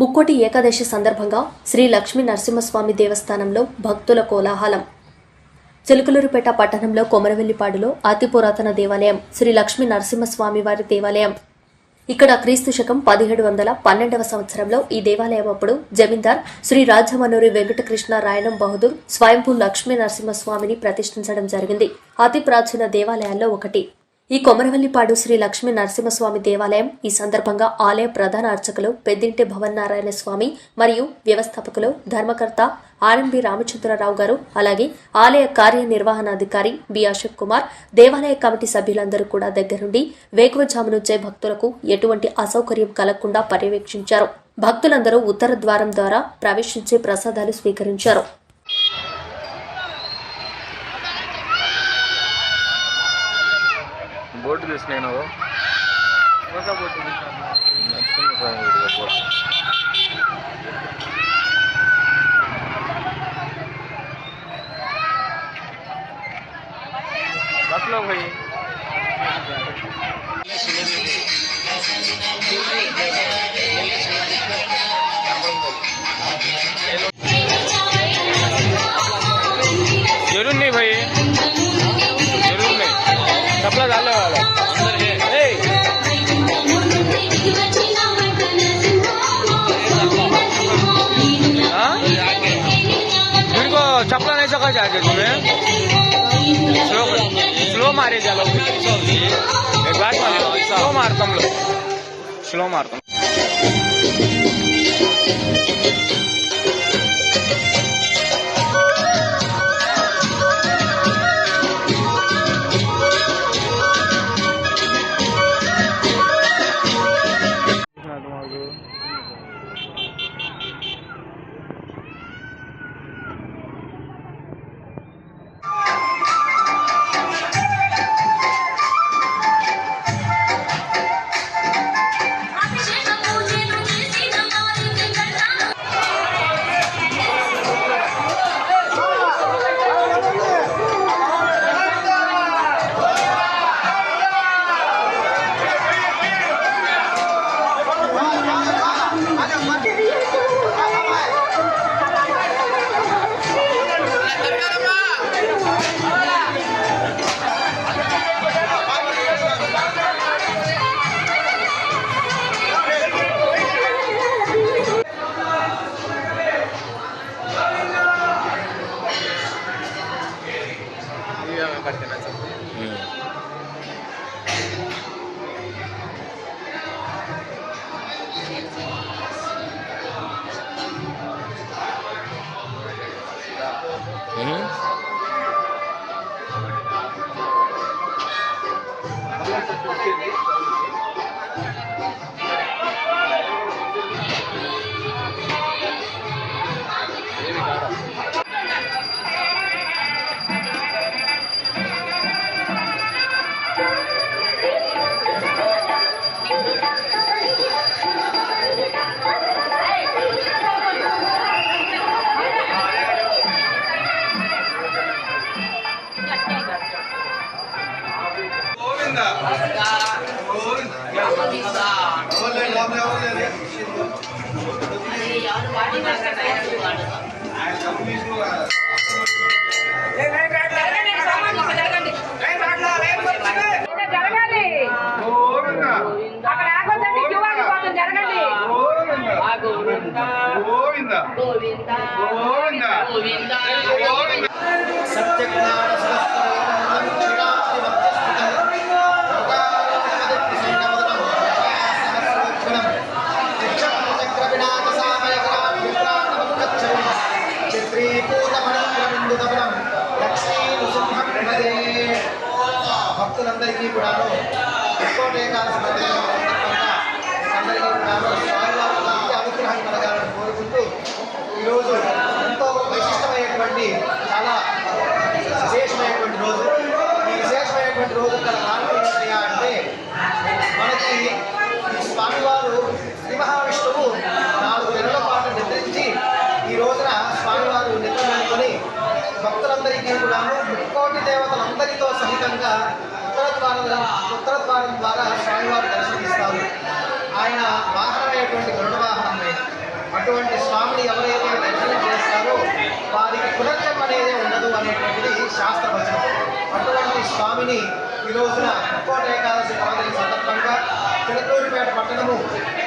ముక్కోటి ఏకాదశి సందర్భంగా శ్రీ లక్ష్మీ నరసింహస్వామి దేవస్థానంలో భక్తుల కోలాహలం. చిలుకలూరుపేట పట్టణంలో కొమరవెల్లిపాడులో అతి పురాతన దేవాలయం శ్రీ లక్ష్మీ నరసింహస్వామి వారి దేవాలయం. ఇక్కడ క్రీస్తు శకం పదిహేడు వందల పన్నెండవ సంవత్సరంలో ఈ దేవాలయం అప్పుడు జమీందార్ శ్రీ రాజమనూరి వెంకటకృష్ణ రాయణం బహదూర్ స్వయంభూ లక్ష్మీ నరసింహస్వామిని ప్రతిష్ఠించడం జరిగింది. అతి ప్రాచీన దేవాలయాల్లో ఒకటి. ఈ కొమరవెల్లిపాడు శ్రీ లక్ష్మీ నరసింహస్వామి దేవాలయం ఈ సందర్భంగా ఆలయ ప్రధాన అర్చకులు పెద్దింటి భవన్ నారాయణ స్వామి మరియు వ్యవస్థాపకులు ధర్మకర్త ఆర్ఎంబి రామచంద్రరావు గారు అలాగే ఆలయ కార్యనిర్వహణాధికారి బి అశోక్ కుమార్ దేవాలయ కమిటీ సభ్యులందరూ కూడా దగ్గరుండి వేకువజాము నుంచే భక్తులకు ఎటువంటి అసౌకర్యం కలగకుండా పర్యవేక్షించారు. భక్తులందరూ ఉత్తర ద్వారం ద్వారా ప్రవేశించి ప్రసాదాలు స్వీకరించారు. బోర్డు గుడి బోర్డు नहीं कपड़ा डालने वाला ए, हाँ? मेरे को चपला नहीं सका जाके तुम्हें स्लो स्लो मारे चलो एक बात मारे स्लो मार तुम लोग स्लो मार करते रह सकते हैं Mm-hmm. భక్తులందరికీ కూడాను ఇంకోటి ఏకాదశి పర్వదినం సందర్భంగా అందరికీ కూడాను ఈరోజు ఎంతో విశిష్టమైనటువంటి చాలా విశేషమైనటువంటి రోజు. ఈ విశేషమైనటువంటి రోజు అటువంటి స్వామిని ఎవరైతే దర్శనం చేస్తారో వారికి పునర్జన్మ అనేది ఉండదు అనేటువంటిది శాస్త్రవచనం. అటువంటి స్వామిని ఈ రోజున ముక్కోట ఏకాదశి పర్వదిన సందర్భంగా చిలకూరిపేట పట్టణము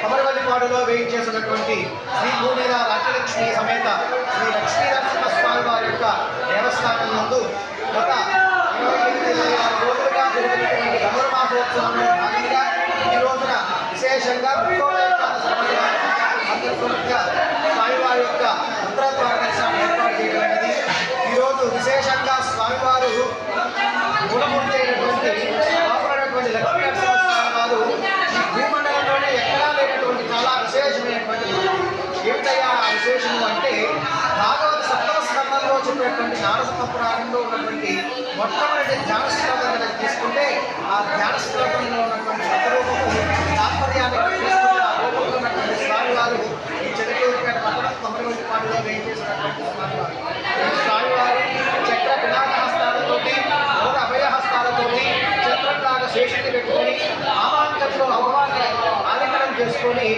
అమరవల్లిపాడులో వేయించేసినటువంటి శ్రీ భూమిర రాజలక్ష్మి సమేత శ్రీ లక్ష్మీ నరసింహస్వామి వారి యొక్క దేవస్థానం నందు పురాణంలో ఉన్నటువంటి మొట్టమొదటి ధ్యాన శ్లోకం కనుక తీసుకుంటే ఆ ధ్యాన శ్లోకంలో ఉన్నటువంటి శతరూపము తాత్పర్యాన్ని తీసుకుని ఆ రూపంలో ఉన్నటువంటి స్వామివారు ఈ చెదకేపేట పట్టణం తొమ్మిది పాటలో వేయించేసినటువంటి స్వామివారు. ఈ చక్ర పినాక హస్తాలతోటి మూల అభయ హస్తాలతోటి చక్రంలాగా శేషుని పెట్టుకొని ఆమాంకంలో అవమానం ఆలింగనం చేసుకొని